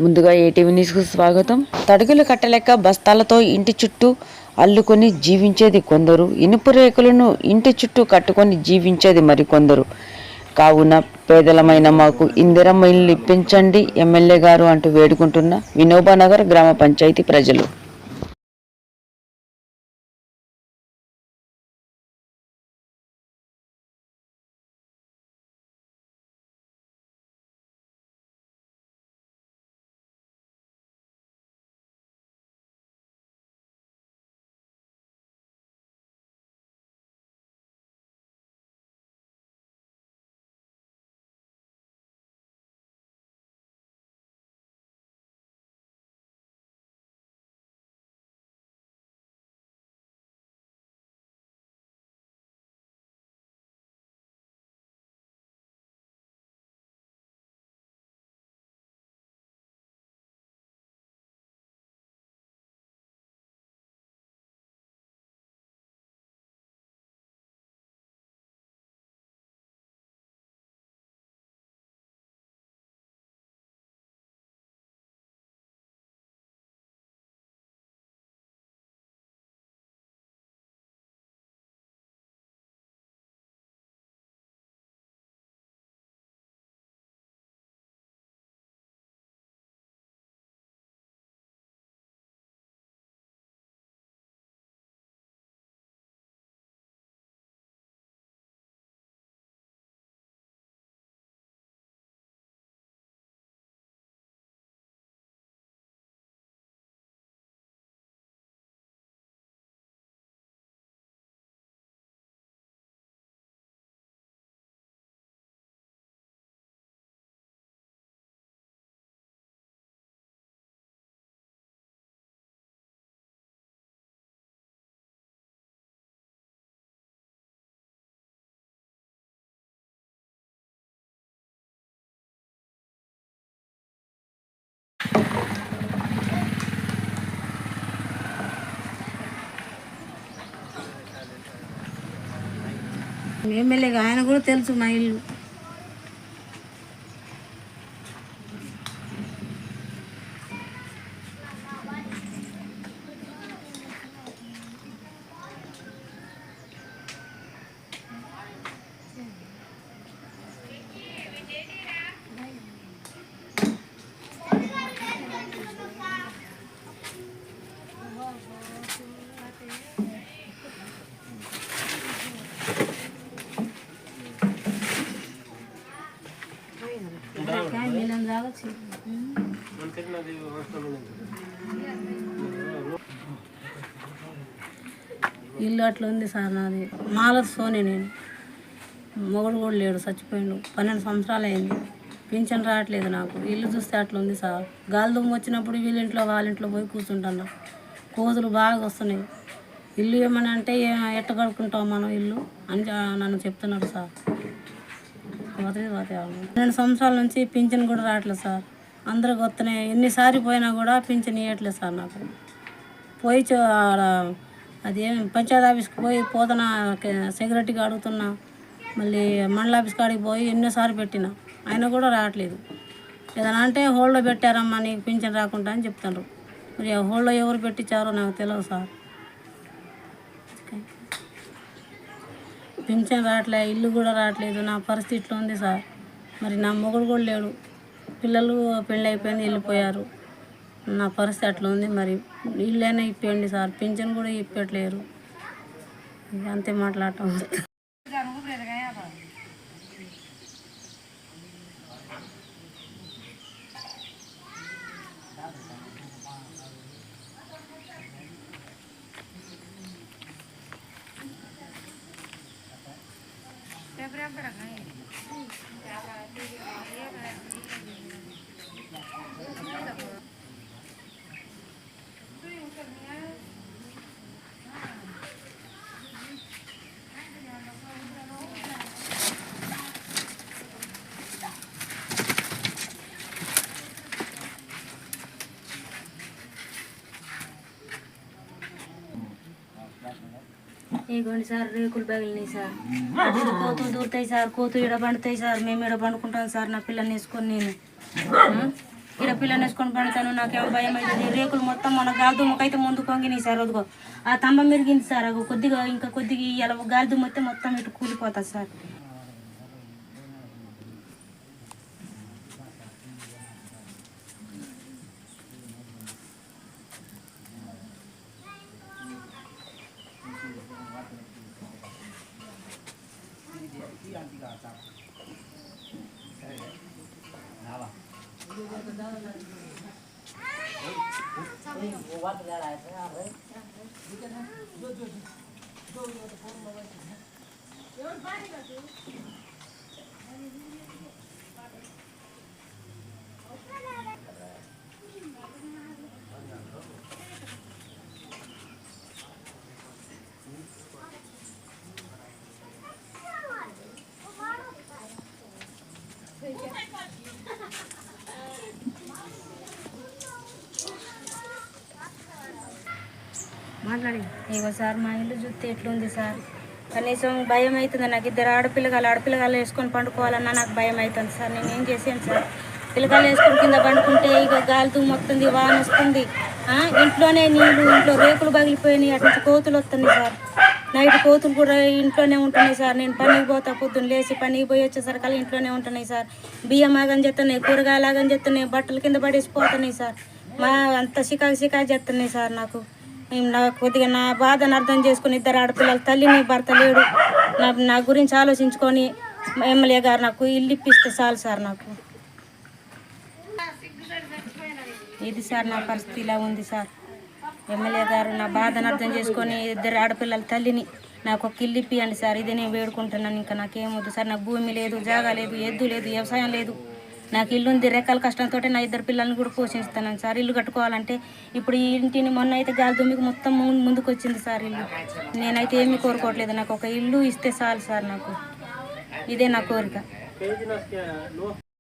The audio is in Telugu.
ముందుగా ఏటీవీ న్యూస్కు స్వాగతం. తడుగులు కట్టలేక బస్తాలతో ఇంటి చుట్టూ అల్లుకొని జీవించేది కొందరు. ఇనుపు రేకులను ఇంటి చుట్టూ కట్టుకొని జీవించేది మరికొందరు. కావున పేదలమైన మాకు ఇందిరమ్మ ఇల్లు ఇప్పించండి ఎమ్మెల్యే గారు అంటూ వేడుకుంటున్న వినోబానగర్ గ్రామ పంచాయతీ ప్రజలు. ఎమ్మెల్యేగా ఆయన కూడా తెలుసు మా ఇల్లు మిలం తాగొచ్చు ఇల్లు అట్లా ఉంది సార్ నాది. మాల సోని నేను. మొగుడు కూడా లేడు చచ్చిపోయాడు. పన్నెండు సంవత్సరాలు అయింది. పింఛన్ రావట్లేదు నాకు. ఇల్లు చూస్తే అట్లా ఉంది సార్. గాలి దుమ్ము వచ్చినప్పుడు వీళ్ళింట్లో వాళ్ళింట్లో వాళ్ళ ఇంట్లో పోయి కూర్చుంటాను. కోతులు బాగా వస్తున్నాయి. ఇల్లు ఏమని అంటే ఎట్ట కడుక్కుంటాం మనం ఇల్లు? అని నన్ను చెప్తున్నారు సార్. పోతే పోతే రెండు సంవత్సరాల నుంచి పింఛన్ కూడా రావట్లేదు సార్. అందరికి వస్తున్నాయి ఎన్నిసారి పోయినా కూడా పింఛన్ ఇవ్వట్లేదు సార్ నాకు. పోయి చూ- ఆడ అదేం పంచాయతీ ఆఫీస్కి పోయి పోతన సెక్యూరిటీకి అడుగుతున్నా. మళ్ళీ మండల ఆఫీస్ కాడికి పోయి ఎన్నోసార్లు పెట్టిన. అయినా కూడా రావట్లేదు. ఏదైనా అంటే హోల్డ్లో పెట్టారమ్మా నీకు పింఛన్ రాకుండా అని చెప్తారు మరి ఆ హోల్డ్లో ఎవరు పెట్టించారో నాకు తెలియదు సార్. పింఛన్ రావట్లే ఇల్లు కూడా రావట్లేదు నా పరిస్థితి ఇట్లా ఉంది సార్. మరి నా మొగుడు కూడా లేడు. పిల్లలు పెళ్ళి అయిపోయింది వెళ్ళిపోయారు. నా పరిస్థితి అట్లా ఉంది మరి. ఇల్లైనా ఇప్పేయండి సార్. పింఛన్ కూడా ఇప్పట్లేరు అంతే మాట్లాడటం. barang-barang. ఇగోండి సార్ రేకులు పగిలినాయి సార్. కోతులు దూరుతాయి సార్ కోతులు ఇడ పండుతాయి సార్. మేము ఇడ పండుకుంటాం సార్ నా పిల్లని వేసుకొని నేను. ఇక్కడ పిల్లని వేసుకొని పండుతాను నాకేమో భయం అవుతుంది. రేకులు మొత్తం మన గాలి దుమ్మకైతే ముందు కొంగినాయి సార్ అదిగో. ఆ తంబం మెరిగింది సార్ అగో కొద్దిగా ఇంకా కొద్దిగా ఇలా గాలి దుమ్ము అయితే మొత్తం ఇటు కూలిపోతుంది సార్. सी आंटी का आता మాట్లాడి ఇగో సార్ మా ఇల్లు చూస్తే ఎట్లుంది సార్? కనీసం భయం అవుతుంది. నాకు ఇద్దరు ఆడపిల్లగాలు ఆడపిల్లగాలు వేసుకొని పండుకోవాలన్నా నాకు భయం అవుతుంది సార్. నేను ఏం చేసాను సార్? పిల్లగాలు వేసుకుని కింద పండుకుంటే ఇక గాలి దుమ్ము వస్తుంది వాన వస్తుంది. ఇంట్లోనే నీళ్ళు ఇంట్లో రేకులు పగిలిపోయినాయి. అటు నుంచి కోతులు వస్తున్నాయి సార్. నైట్ కోతులు కూడా ఇంట్లోనే ఉంటున్నాయి సార్. నేను పనికి పోతా పొద్దున్న లేచి పనికి పోయి వచ్చేసరికి ఇంట్లోనే ఉంటున్నాయి సార్. బియ్యం ఆగని చెప్తున్నాయి కూరగాయలు ఆగని చెప్తున్నాయి బట్టలు కింద పడేసి పోతున్నాయి సార్. మా అంత సికాకు చికాకు చెప్తున్నాయి సార్ నాకు. నా కొద్దిగా నా బాధను అర్థం చేసుకుని ఇద్దరు ఆడపిల్లల తల్లిని భర్త లేడు. నా నా గురించి ఆలోచించుకొని ఎమ్మెల్యే గారు నాకు ఇల్లు ఇప్పిస్తే చాలు సార్ నాకు. ఇది సార్ నా పరిస్థితి ఇలా ఉంది సార్. ఎమ్మెల్యే గారు నా బాధను అర్థం చేసుకొని ఇద్దరు ఆడపిల్లల తల్లిని నాకు ఒక ఇల్లు ఇప్పియండి సార్. ఇది నేను వేడుకుంటున్నాను. ఇంకా నాకేమొద్దు సార్. నాకు భూమి లేదు జాగా లేదు ఎద్దు లేదు వ్యవసాయం లేదు. నాకు ఇల్లు ఉంది రెక్కల కష్టంతో నా ఇద్దరు పిల్లల్ని కూడా పోషిస్తాను సార్. ఇల్లు కట్టుకోవాలంటే ఇప్పుడు ఈ ఇంటిని మొన్న అయితే గాలి దుమ్మికి మొత్తం ముందుకు వచ్చింది సార్ ఇల్లు. నేనైతే ఏమీ కోరుకోవట్లేదు నాకు ఒక ఇల్లు ఇస్తే చాలు సార్ నాకు. ఇదే నా కోరిక.